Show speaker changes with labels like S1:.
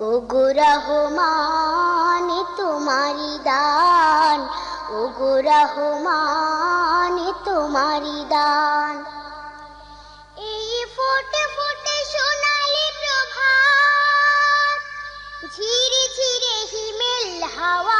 S1: রহমান তোমারি দান ওগো রহমান তোমারি দান। এই ফোটে ফোটে সোনালি প্রভাত ঝিরে ঝিরে হিমেল হাওয়া